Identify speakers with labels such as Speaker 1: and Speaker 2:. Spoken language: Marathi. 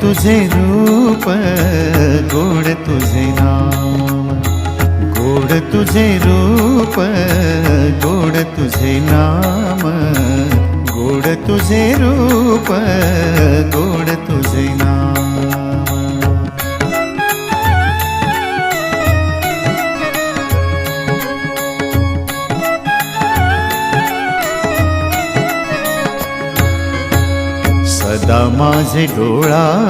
Speaker 1: तुझे रूप गोड तुझे नाम गोड तुझे रूप गोड तुझे नाम गोड तुझे रूप गोड तुझे नाम। सदा माझे डोळा